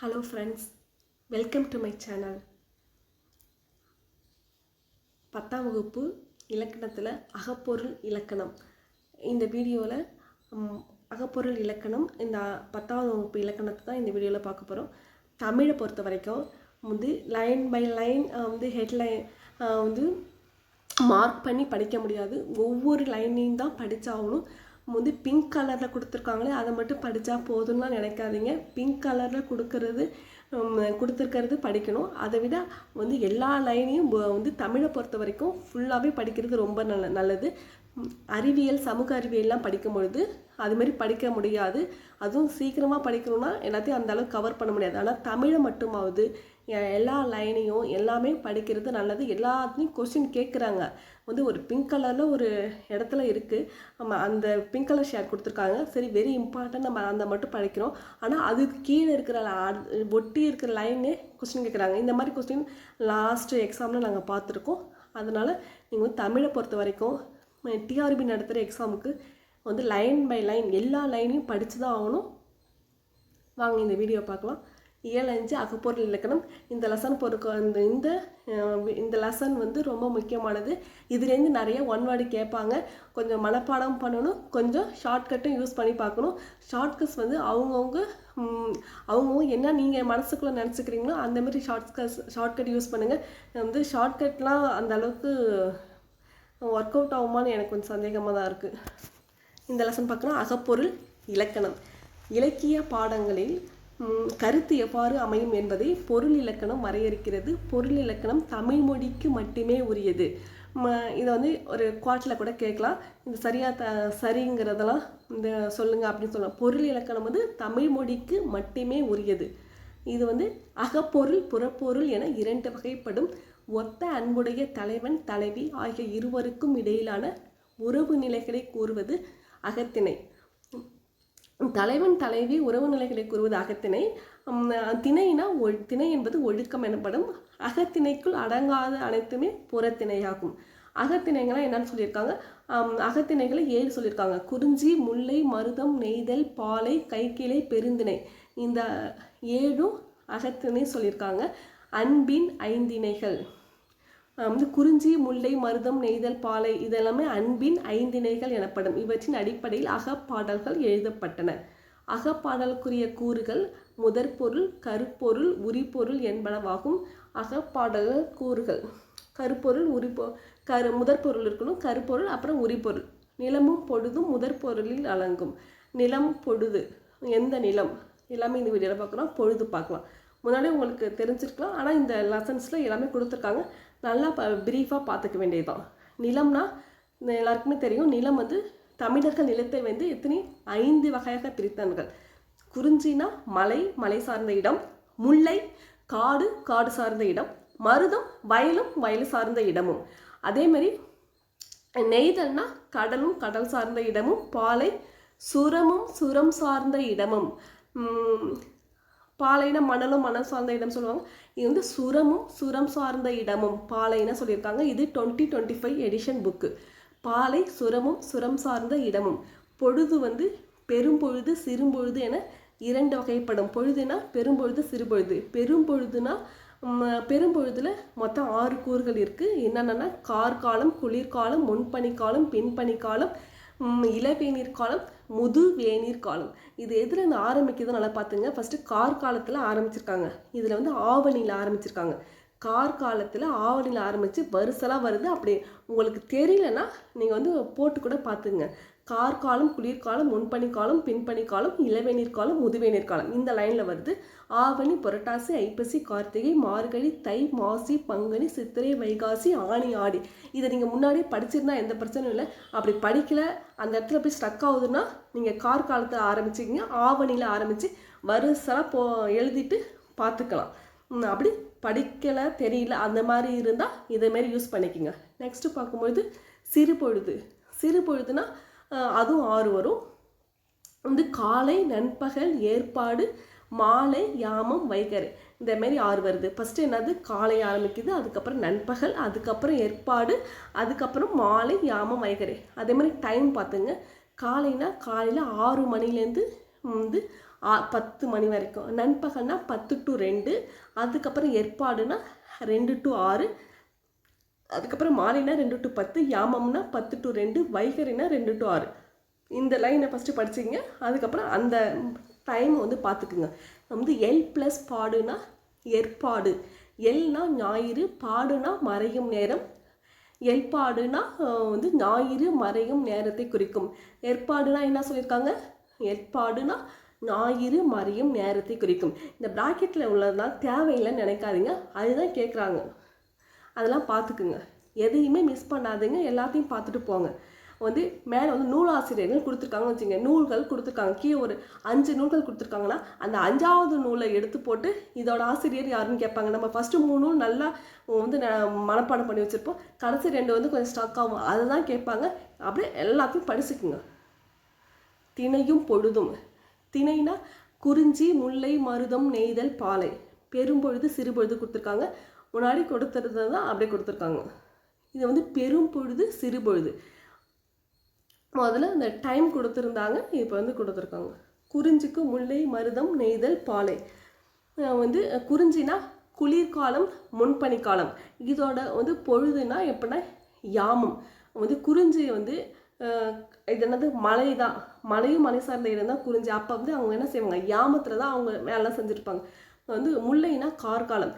Hello friends welcome to my channel பத்தாம் வகுப்பு இலக்கணத்தில் அகப்பொருள் இலக்கணம். இந்த வீடியோவில் அகப்பொருள் இலக்கணம் இந்த பத்தாவது வகுப்பு இலக்கணத்தை தான் இந்த வீடியோவில் பார்க்க போகிறோம் தமிழை பொறுத்த வரைக்கும் வந்து லைன் பை லைன் வந்து ஹெட்லைன் வந்து மார்க் பண்ணி படிக்க முடியாது. ஒவ்வொரு லைனையும் தான் படித்தாகணும் வந்து பிங்க் கலரில் கொடுத்துருக்காங்களே அதை மட்டும் படித்தா போதும்லாம் நினைக்காதீங்க. பிங்க் கலரில் கொடுக்கறது கொடுத்துருக்கிறது படிக்கணும். அதை விட வந்து எல்லா லைனையும் வந்து தமிழை பொறுத்த வரைக்கும் ஃபுல்லாகவே படிக்கிறது ரொம்ப நல்ல நல்லது. அறிவியல் சமூக அறிவியல்லாம் படிக்கும் பொழுது அதுமாரி படிக்க முடியாது. அதுவும் சீக்கிரமாக படிக்கணும்னா எல்லாத்தையும் அந்த அளவுக்கு கவர் பண்ண முடியாது. ஆனால் தமிழை மட்டுமாவது எல்லா லைனையும் எல்லாமே படிக்கிறது நல்லது. எல்லாத்துலேயும் கொஷின் கேட்குறாங்க வந்து ஒரு பிங்க் கலரில் ஒரு இடத்துல இருக்குது நம்ம அந்த பிங்க் கலர் ஷேர் கொடுத்துருக்காங்க. சரி வெரி இம்பார்ட்டன்ட் நம்ம அந்த மட்டும் படிக்கிறோம். ஆனால் அதுக்கு கீழே இருக்கிற ஒட்டி இருக்கிற லைனே கொஸ்டின் கேட்குறாங்க இந்த மாதிரி கொஸ்டின் லாஸ்ட் எக்ஸாமில் நாங்கள் பார்த்துருக்கோம். அதனால் நீங்கள் வந்து தமிழை பொறுத்த வரைக்கும் டிஆர்பி நடத்துகிற எக்ஸாமுக்கு வந்து லைன் பை லைன் எல்லா லைனையும் படித்து தான் ஆகணும். வாங்க இந்த வீடியோ பார்க்கலாம். ஏழு அஞ்சு அகப்பொருள் இலக்கணம். இந்த லெசன் பொறுக்க இந்த இந்த இந்த லெசன் வந்து ரொம்ப முக்கியமானது. இதுலேருந்து நிறைய ஒன் வேர்டு கேட்பாங்க. கொஞ்சம் மனப்பாடம் பண்ணணும். கொஞ்சம் ஷார்ட்கட்டும் யூஸ் பண்ணி பார்க்கணும். ஷார்ட்கட்ஸ் வந்து அவங்கவுங்க அவங்கவுங்க என்ன நீங்கள் மனசுக்குள்ளே நினச்சிக்கிறீங்களோ அந்தமாரி ஷார்ட்கட்ஸ் ஷார்ட்கட் யூஸ் பண்ணுங்கள் வந்து ஷார்ட்கட்லாம் அந்த அளவுக்கு ஒர்க் அவுட் ஆகுமான்னு எனக்கு கொஞ்சம் சந்தேகமாக தான் இருக்குது இந்த லெசன் பார்க்கணும். அகப்பொருள் இலக்கணம். இலக்கிய பாடங்களில் கருத்து எவ்வாறு அமையும் என்பதை பொருள் இலக்கணம் வரையறுக்கிறது. பொருள் இலக்கணம் தமிழ் மொழிக்கு மட்டுமே உரியது. இதை வந்து ஒரு குவாட்டில் கூட கேட்கலாம். இந்த சரியாக த சரிங்கிறதெல்லாம் இந்த சொல்லுங்க அப்படின்னு சொல்லலாம். பொருள் இலக்கணம் வந்து தமிழ் மொழிக்கு மட்டுமே உரியது. இது வந்து அகப்பொருள் புறப்பொருள் என இரண்டு வகைப்படும். ஒத்த அன்புடைய தலைவன் தலைவி ஆகிய இருவருக்கும் இடையிலான உறவு நிலைகளை கூறுவது அகத்திணை. தலைவன் தலைவி உறவு நிலைகளை கூறுவது அகத்திணை. திணைனா ஒ திணை என்பது ஒழுக்கம் எனப்படும் அகத்திணைக்குள் அடங்காத அனைத்துமே புறத்திணையாகும். அகத்திணைகள்லாம் என்னன்னு சொல்லியிருக்காங்க. அகத்திணைகளை ஏழு சொல்லியிருக்காங்க. குறிஞ்சி முல்லை மருதம் நெய்தல் பாலை கைக்கிளை பெருந்திணை. இந்த ஏழும் அகத்திணை சொல்லியிருக்காங்க. அன்பின் ஐந்திணைகள். வந்து குறிஞ்சி முல்லை மருதம் நெய்தல் பாலை இதெல்லாமே அன்பின் ஐந்திணைகள் எனப்படும். இவற்றின் அடிப்படையில் அகப்பாடல்கள் எழுதப்பட்டன. அகப்பாடலுக்குரிய கூறுகள் முதற்பொருள் கருப்பொருள் உரிப்பொருள் என்பனவாகும். அகப்பாடல் கூறுகள். கருப்பொருள் உரிப்பொ கரு முதற்பொருள் இருக்கணும் கருப்பொருள் அப்புறம் உரிப்பொருள். நிலமும் பொழுதும் முதற்பொருளில் அலங்கும் நிலம் பொழுது. எந்த நிலம்? எல்லாமே இந்த வீடியோவில் பார்க்குறோம். பொழுது பார்க்கலாம். முன்னாடியே உங்களுக்கு தெரிஞ்சிருக்கலாம். ஆனால் இந்த லெசன்ஸில் எல்லாமே கொடுத்துருக்காங்க. நல்லா ப ப்ரீஃபாக பார்த்துக்க வேண்டியதுதான். நிலம்னா எல்லாருக்குமே தெரியும். நிலம் வந்து தமிழர்கள் நிலத்தை வந்து எத்தனை? ஐந்து வகையாக பிரித்தார்கள். குறிஞ்சினா மலை மலை சார்ந்த இடம். முல்லை காடு காடு சார்ந்த இடம். மருதம் வயலும் வயல் சார்ந்த இடமும். அதே மாதிரி நெய்தல்னா கடலும் கடல் சார்ந்த இடமும். பாலை சுரமும் சுரம் சார்ந்த இடமும். பாலைனா மணலும் மணல் சார்ந்த இடம் சொல்லுவாங்க. இது வந்து சுரமும் சுரம் சார்ந்த இடமும் பாலைனா சொல்லியிருக்காங்க. இது twenty twenty five edition book பாலை சுரமும் சுரம் சார்ந்த இடமும். பொழுது வந்து பெரும்பொழுது சிறும்பொழுது என இரண்டு வகைப்படும். பொழுதுனா பெரும்பொழுது சிறுபொழுது. பெரும்பொழுதுனா பெரும்பொழுதில் மொத்தம் ஆறு கூறுகள் இருக்குது என்னென்னா கார்காலம் குளிர்காலம் முன்பனிக்காலம் பின்பனிக்காலம் இளவேநீர் காலம் முது வேநீர் காலம். இது எதில் நான் ஆரம்பிக்குதுன்னு நல்லா பார்த்துங்க. ஃபஸ்ட்டு கார் காலத்தில் ஆரம்பிச்சிருக்காங்க. இதில் வந்து ஆவணியில் ஆரம்பிச்சிருக்காங்க. கார் காலத்தில் ஆவணியில் ஆரம்பித்து வருசலாக வருது. அப்படி உங்களுக்கு தெரியலன்னா நீங்கள் வந்து போட்டு கூட பார்த்துங்க. கார்காலம் குளிர்காலம் முன்பனிக்காலம் பின்பனிக்காலம் பின்பனி காலம் இளவேநீர் காலம் முதுவேநீர் காலம் இந்த லைனில் வருது. ஆவணி புரட்டாசி ஐப்பசி கார்த்திகை மார்கழி தை மாசி பங்குனி சித்திரை வைகாசி ஆணி ஆடி. இதை நீங்கள் முன்னாடியே படிச்சிருந்தா எந்த பிரச்சனையும் இல்லை. அப்படி படிக்கல அந்த இடத்துல போய் ஸ்ட்ரக் ஆகுதுன்னா நீங்கள் கார் ஆரம்பிச்சிக்கிங்க. ஆவணியில் ஆரம்பித்து வருசலாக போ எழுதிட்டு பார்த்துக்கலாம் அப்படி படிக்கலை தெரியல அந்த மாதிரி இருந்தால் இதேமாரி யூஸ் பண்ணிக்கோங்க. நெக்ஸ்ட்டு பார்க்கும்பொழுது சிறு பொழுது. சிறு பொழுதுனா அதுவும் ஆறு வரும். வந்து காலை நண்பகல் ஏற்பாடு மாலை யாமம் வைகரை இந்தமாரி ஆறு வருது. ஃபஸ்ட்டு என்னது? காலை ஆரம்பிக்குது அதுக்கப்புறம் நண்பகல் அதுக்கப்புறம் ஏற்பாடு அதுக்கப்புறம் மாலை யாமம் வைகரை அதே மாதிரி டைம் பார்த்துங்க காலைனா காலையில் ஆறு மணிலேருந்து வந்து ஆ பத்து மணி வரைக்கும். நண்பகல்னால் பத்து டு ரெண்டு அதுக்கப்புறம் ஏற்பாடுனா ரெண்டு டு ஆறு அதுக்கப்புறம் மாலைனா ரெண்டு டு பத்து யாமம்னா பத்து டு ரெண்டு வைகரினா ரெண்டு டு ஆறு. இந்த லைனை ஃபஸ்ட்டு படிச்சிங்க அதுக்கப்புறம் அந்த டைம் வந்து பார்த்துக்குங்க வந்து எல் ப்ளஸ் பாடுனா ஏற்பாடு. எல்னா ஞாயிறு பாடுனா மறையும் நேரம். ஏற்பாடுனா அஹ், வந்து ஞாயிறு மறையும் நேரத்தை குறிக்கும். ஏற்பாடுனா என்ன சொல்லியிருக்காங்க ஏற்பாடுனா ஞாயிறு மறையும் நேரத்தை குறிக்கும். இந்த ப்ராக்கெட்டில் உள்ளதுலாம் தேவையில்லைன்னு நினைக்காதீங்க. அதுதான் கேட்குறாங்க அதெல்லாம் பார்த்துக்குங்க. எதையுமே மிஸ் பண்ணாதீங்க. எல்லாத்தையும் பார்த்துட்டு போங்க. வந்து மேலே வந்து நூலாசிரியர்கள் கொடுத்துருக்காங்கன்னு வச்சுங்க. நூல்கள் கொடுத்துருக்காங்க. கீழே ஒரு அஞ்சு நூல்கள் கொடுத்துருக்காங்கன்னா அந்த அஞ்சாவது நூலை எடுத்து போட்டு இதோட ஆசிரியர் யாருன்னு கேட்பாங்க. நம்ம ஃபஸ்ட்டு மூணு நூல் நல்லா வந்து ந- மனப்பாடம் பண்ணி வச்சுருப்போம். கடைசி ரெண்டு வந்து கொஞ்சம் ஸ்டாக் ஆகும். அதை தான் கேட்பாங்க. அப்படியே எல்லாத்தையும் படிச்சுக்குங்க. திணையும் பொழுதும். திணைனா குறிஞ்சி முல்லை மருதம் நெய்தல் பாலை. பெரும்பொழுது சிறுபொழுது கொடுத்துருக்காங்க. முன்னாடி கொடுத்துருந்தது தான் அப்படியே கொடுத்துருக்காங்க. இது வந்து பெரும் பொழுது சிறுபொழுது முதல்ல இந்த டைம் கொடுத்துருந்தாங்க இப்போ வந்து கொடுத்துருக்காங்க. குறிஞ்சிக்கு முல்லை மருதம் நெய்தல் பாலை. வந்து குறிஞ்சினா குளிர்காலம் முன்பனிக்காலம். இதோட வந்து பொழுதுனா எப்படின்னா யாமம். வந்து குறிஞ்சி வந்து இது என்னது மலை தான் மலையும் மலை சார்ந்த இடம் தான் குறிஞ்சி. அப்போ வந்து அவங்க என்ன செய்வாங்க? யாமத்தில் தான் அவங்க வேலை செஞ்சுருப்பாங்க. வந்து முல்லைனா கார்காலம்.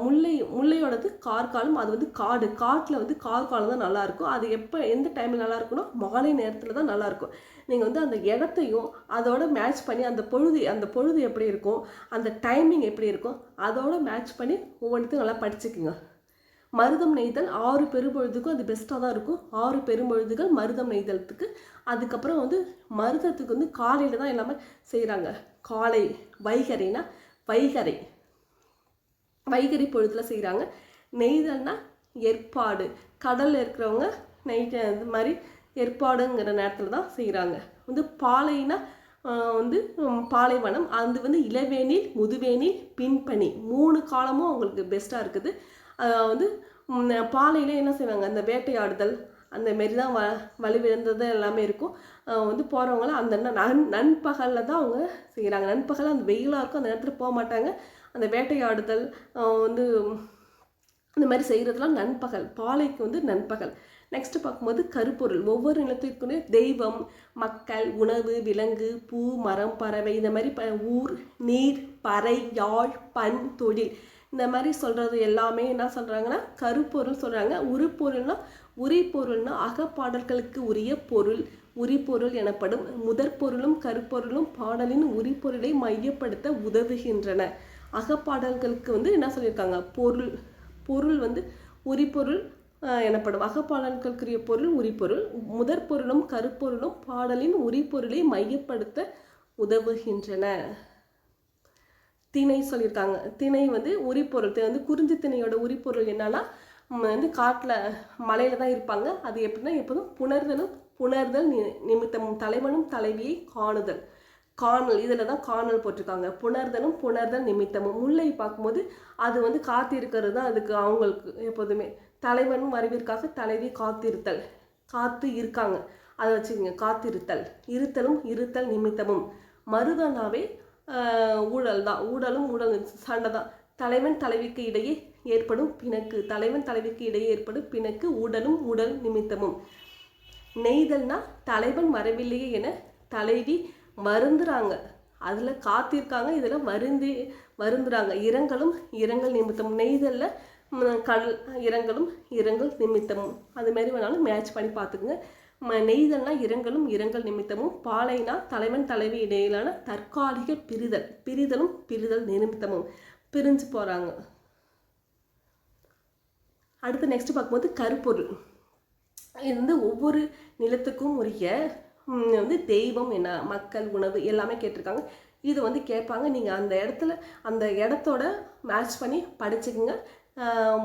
முல்லை முல்லையோடது கார்காலம் அது வந்து காடு. காட்டில் வந்து கார்காலம் தான் நல்லாயிருக்கும் அது எப்போ எந்த டைமில் நல்லா இருக்கும்னா மாலை நேரத்தில் தான் நல்லாயிருக்கும் நீங்கள் வந்து அந்த இடத்தையும் அதோட மேட்ச் பண்ணி அந்த பொழுது அந்த பொழுது எப்படி இருக்கும் அந்த டைமிங் எப்படி இருக்கும் அதோட மேட்ச் பண்ணி ஒவ்வொன்றுத்தையும் நல்லா படிச்சுக்குங்க. மருதம் நெய்தல் ஆறு பெரும்பொழுதுக்கும் அது பெஸ்ட்டாக தான் இருக்கும். ஆறு பெரும்பொழுதுகள் மருதம் நெய்தலத்துக்கு அதுக்கப்புறம் வந்து மருதத்துக்கு வந்து காலையில் தான் எல்லாமே செய்கிறாங்க காலை வைகரைனா வைகரை வைகரி பொழுதுல செய்கிறாங்க நெய்தல்னா ஏற்பாடு. கடலில் இருக்கிறவங்க நைட்டு இது மாதிரி ஏற்பாடுங்கிற நேரத்தில் தான் செய்கிறாங்க வந்து பாலைனா வந்து பாலைவனம் அது வந்து இளவேனில் முதுவேனில் பின்பனி மூணு காலமும் அவங்களுக்கு பெஸ்ட்டாக இருக்குது. வந்து பாலையில் என்ன செய்வாங்க? அந்த வேட்டையாடுதல் அந்த மாரி தான் வ வலுவிழந்தது எல்லாமே இருக்கும். வந்து போகிறவங்களாம் அந்த நன் நண்பகலில் தான் அவங்க செய்கிறாங்க நண்பகல் அந்த வெயிலாக இருக்கும். அந்த நேரத்தில் போக மாட்டாங்க. அந்த வேட்டையாடுதல் வந்து இந்த மாதிரி செய்கிறதுலாம் நண்பகல். பாலைக்கு வந்து நண்பகல். நெக்ஸ்ட்டு பார்க்கும்போது கருப்பொருள். ஒவ்வொரு நிலத்திற்குமே தெய்வம் மக்கள் உணவு விலங்கு பூ மரம் பறவை இந்த மாதிரி ப ஊர் நீர் பறை யாழ் பண் தொழில். இந்த மாதிரி சொல்கிறது எல்லாமே என்ன சொல்கிறாங்கன்னா கருப்பொருள் சொல்கிறாங்க உருப்பொருள்னா உரிப்பொருள்னா அகப்பாடல்களுக்கு உரிய பொருள். உரிப்பொருள் எனப்படும் முதற்பொருளும் கருப்பொருளும் பாடலின் உரிப்பொருளை மையப்படுத்த உதவுகின்றன. அகப்பாடல்களுக்கு வந்து என்ன சொல்லியிருக்காங்க? பொருள். பொருள் வந்து உரிப்பொருள் எனப்படும். அகப்பாடல்களுக்குரிய பொருள் உரிப்பொருள். முதற்பொருளும் கருப்பொருளும் பாடலின் உரிப்பொருளை மையப்படுத்த உதவுகின்றன. திணை சொல்லியிருக்காங்க. திணை வந்து உரிப்பொருள். வந்து குறிஞ்சி திணையோட உரிப்பொருள் என்னன்னா வந்து காட்டில் மலையில தான் இருப்பாங்க. அது எப்படின்னா எப்போதும் புணர்தலும் புணர்தல் நி நிமித்தமும் தலைவனும் தலைவியை காணுதல். காணல் இதில் தான் காணல் போட்டிருக்காங்க. புணர்தலும் புணர்தல் நிமித்தமும். முல்லை பார்க்கும்போது அது வந்து காத்திருக்கிறது தான் அதுக்கு அவங்களுக்கு எப்போதுமே. தலைவனும் வரவிற்காக தலைவி காத்திருத்தல். காத்து இருக்காங்க. அதை வச்சுக்கோங்க காத்திருத்தல். இருத்தலும் இருத்தல் நிமித்தமும். மருதனாவே ஊழல் தான். ஊழலும் ஊழல் சண்டை தான். தலைவன் தலைவிக்கு இடையே ஏற்படும் பிணக்கு. தலைவன் தலைவிக்கு இடையே ஏற்படும் பிணக்கு. உடலும் உடல் நிமித்தமும். நெய்தல்னா தலைவன் வரவில்லையே என தலைவி வருந்துறாங்க. அதில் காத்திருக்காங்க. இதில் வருந்தி வருந்துறாங்க. இரங்கலும் இரங்கல் நிமித்தம் நெய்தலில் கடல் இரங்கலும் இரங்கல் நிமித்தமும். அதுமாரி வேணாலும் மேட்ச் பண்ணி பார்த்துக்குங்க. நெய்தல்னா இரங்கலும் இரங்கல் நிமித்தமும் பாலைனா தலைவன் தலைவி இடையிலான தற்காலிக பிரிதல் பிரிதலும் பிரிதல் நிமித்தமும். பிரிஞ்சு போகிறாங்க அடுத்து நெக்ஸ்ட் பார்க்கும்போது கருப்பொருள். இது வந்து ஒவ்வொரு நிலத்துக்கும் உரிய வந்து தெய்வம் என்ன மக்கள் உணவு எல்லாமே கேட்டிருக்காங்க. இது வந்து கேட்பாங்க. நீங்கள் அந்த இடத்துல அந்த இடத்தோட மேட்ச் பண்ணி படிச்சுக்கோங்க.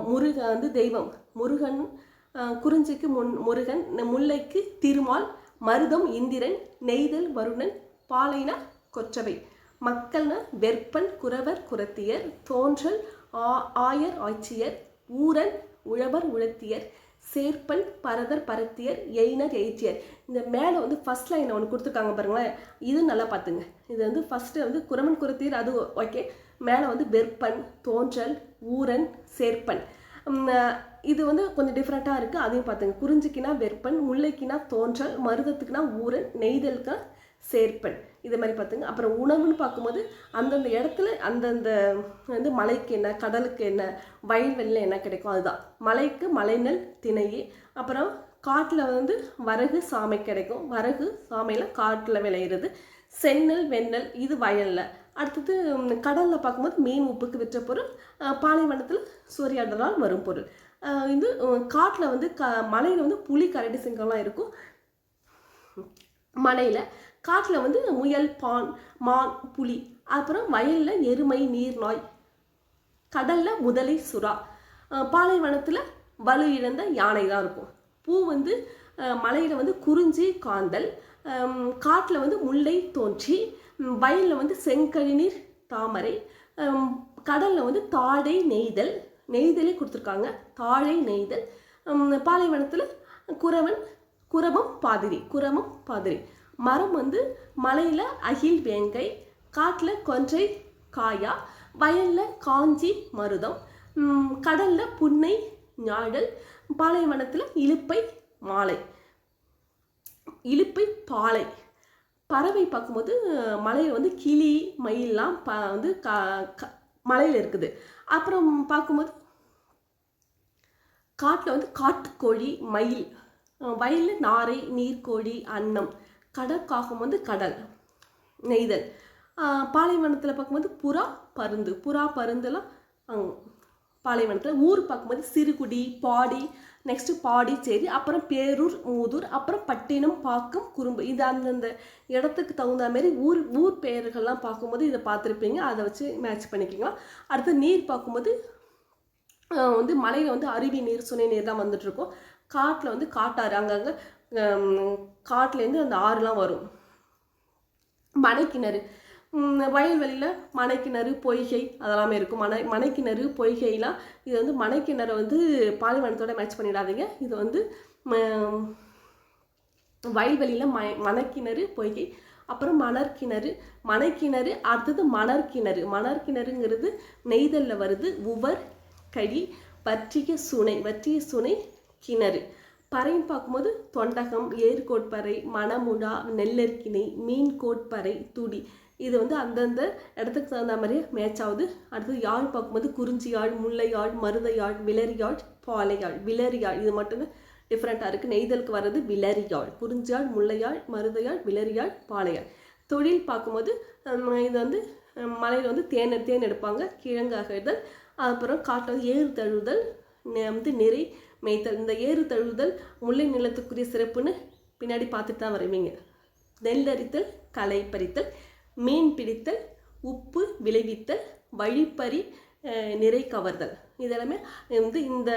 முருகன் வந்து தெய்வம். முருகன் குறிஞ்சிக்கு முன் முருகன் முல்லைக்கு திருமால் மருதம் இந்திரன் நெய்தல் வருணன் பாலைனா கொற்றவை. மக்கள்னா வெற்பன் குறவர் குரத்தியர் தோன்றல் ஆ ஆயர் ஆட்சியர் ஊரன் உழவர் உழத்தியர் சேர்ப்பன் பரதர் பரத்தியர் எய்னர் எய்ச்சியர் இந்த மேலே வந்து ஃபர்ஸ்ட் லைன் ஒன்று கொடுத்துருக்காங்க பாருங்களேன். இது நல்லா பார்த்துங்க. இது வந்து ஃபஸ்ட்டு வந்து குரமன் குரத்தியர் அது ஓகே மேலே வந்து வெற்பன் தோன்றல் ஊரன் சேர்ப்பன். இது வந்து கொஞ்சம் டிஃப்ரெண்ட்டாக இருக்குது அதையும் பார்த்துங்க குறிஞ்சிக்கினா வெப்பன் முல்லைக்குனா தோன்றல் மருதத்துக்குனா ஊரன் நெய்தலுக்கா சேர்ப்பன். இது மாதிரி பார்த்துங்க அப்புறம் உணவுன்னு பார்க்கும்போது அந்தந்த இடத்துல அந்தந்த வந்து மலைக்கு என்ன கடலுக்கு என்ன வயல்வெளியில் என்ன கிடைக்கும் அதுதான். மலைக்கு மலைநெல் திணையே. அப்புறம் காட்டில் வந்து வரகு சாமை கிடைக்கும். வரகு சாமையில் காட்டில் விளையிறது. செந்நெல் வெண்ணெல் இது வயலில். அடுத்தது கடலில் பார்க்கும்போது மீன் உப்புக்கு விற்ற பொருள் பாலைவனத்தில் சூறையாடலால் வரும் பொருள். இது காட்டில் வந்து க மலையில் வந்து புலி கரடி சிங்கம்லாம் இருக்கும். மலையில் காட்டில் வந்து முயல் பான் மான் புலி அப்புறம் வயலில் எருமை நீர்நாய் கடலில் முதலை சுறா. பாலைவனத்தில் வலு இழந்த யானை தான் இருக்கும். பூ வந்து மலையில் வந்து குறிஞ்சி காந்தல் காட்டில் வந்து முல்லை தோன்றி வயலில் வந்து செங்கழிநீர் தாமரை கடலில் வந்து தாடை நெய்தல் நெய்தலே கொடுத்துருக்காங்க. தாழை நெய்தல். பாலைவனத்தில் குறவன் குரவம் பாதிரி குரவம் பாதிரி. மரம் வந்து மலையில் அகில் வேங்கை காட்டில் கொன்றை காயா வயலில் காஞ்சி மருதம் கடலில் புன்னை ஞாழல் பாலைவனத்தில் இலுப்பை மாலை. இலுப்பை பாலை. பறவை பார்க்கும்போது மலையில் வந்து கிளி மயிலெலாம் ப வந்து க மலையில் இருக்குது. அப்புறம் பார்க்கும்போது காட்டில் வந்து காட்டுக்கோழி மயில் வயலில் நாரை நீர்க்கோழி அன்னம் கடற்காகம் வந்து கடல் நெய்தல். பாலைவனத்தில் பார்க்கும்போது புறா பருந்து புறா பருந்தெல்லாம் பாலைவனத்தில். ஊர் பார்க்கும்போது சிறுகுடி பாடி நெக்ஸ்ட்டு பாடிச்சேரி அப்புறம் பேரூர் மூதூர் அப்புறம் பட்டினம் பாக்கம் குறும்பு. இது அந்தந்த இடத்துக்கு தகுந்த மாதிரி ஊர் ஊர் பெயர்கள்லாம் பார்க்கும்போது இதை பார்த்துருப்பீங்க. அதை வச்சு மேட்ச் பண்ணிக்கலாம் அடுத்து நீர் பார்க்கும்போது வந்து மலையில் வந்து அருவி நீர் சுனை நீர் தான் வந்துட்டுருக்கும். காட்டில் வந்து காட்டாறு அங்கங்கே காட்டிலேருந்து அந்த ஆறுலாம் வரும். மலைக்கிணறு. வயல்வெளியில் மனைக்கிணறு பொய்கை அதெல்லாமே இருக்கும். மனை மனைக்கிணறு பொய்கைலாம் இது வந்து மலைக்கிணறை வந்து பாலைவனத்தோட மேட்ச் பண்ணிடாதீங்க. இது வந்து ம- வயல்வெளியில் ம மணக்கிணறு பொய்கை அப்புறம் மணற்கிணறு. மணக்கிணறு அடுத்தது மணற்கிணறு. மணற்கிணறுங்கிறது நெய்தலில் வருது. உவர் கழி வற்றிய சுனை. வற்றிய சுனை கிணறு. பறைன்னு பார்க்கும்போது தொண்டகம் ஏர்கோட்பறை மணமுழா நெல்லற்கிணை மீன் கோட்பறை துடி. இது வந்து அந்தந்த இடத்துக்கு தகுந்த மாதிரியே மேட்ச் ஆகுது. அடுத்தது யாழ் பார்க்கும்போது குறிஞ்சி யாழ் முல்லை யாழ் மருத யாழ் விலரி யாழ் பாலை யாழ். விலரி யாழ் இது மட்டுமே டிஃப்ரெண்ட்டாக இருக்குது நெய்தலுக்கு வர்றது விலரி யாழ். குறிஞ்சியாழ் முல்லையாழ் மருதையாழ் விலரியாழ் பாலையாழ் தொழில் பார்க்கும்போது இது வந்து மலையில் வந்து தேன் தேன் எடுப்பாங்க. கிழங்கு அப்புறம் காட்டில் ஏறு தழுவுதல் நெ- வந்து நிறை மேய்த்தல். இந்த ஏறு தழுவுதல் முல்லை நிலத்துக்குரிய சிறப்புன்னு பின்னாடி பார்த்துட்டு தான் வருவீங்க. நெல் அரித்தல் களை பறித்தல் மீன் பிடித்தல் உப்பு விளைவித்தல் வழிப்பறி நிறை கவர்தல் இதெல்லாமே வந்து இந்த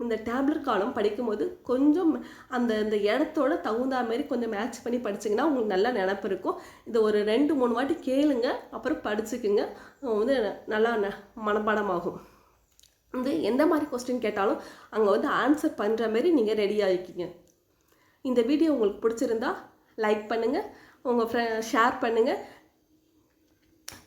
இந்த டேப்லெட் காலம் படிக்கும்போது கொஞ்சம் அந்த இந்த இடத்தோட தகுந்த மாதிரி கொஞ்சம் மேட்ச் பண்ணி படிச்சிங்கன்னா உங்களுக்கு நல்லா நினப்பு இருக்கும். இதை ஒரு ரெண்டு மூணு வாட்டி கேளுங்க அப்புறம் படிச்சுக்குங்க. வந்து நல்லா ந- மனப்பாடமாகும். வந்து எந்த மாதிரி கொஸ்டின் கேட்டாலும் அங்கே வந்து ஆன்சர் பண்ணுற மாதிரி நீங்கள் ரெடி ஆகிக்கிங்க இந்த வீடியோ உங்களுக்கு பிடிச்சிருந்தா லைக் பண்ணுங்கள் உங்கள் ஃப்ரெ ஷேர் பண்ணுங்கள்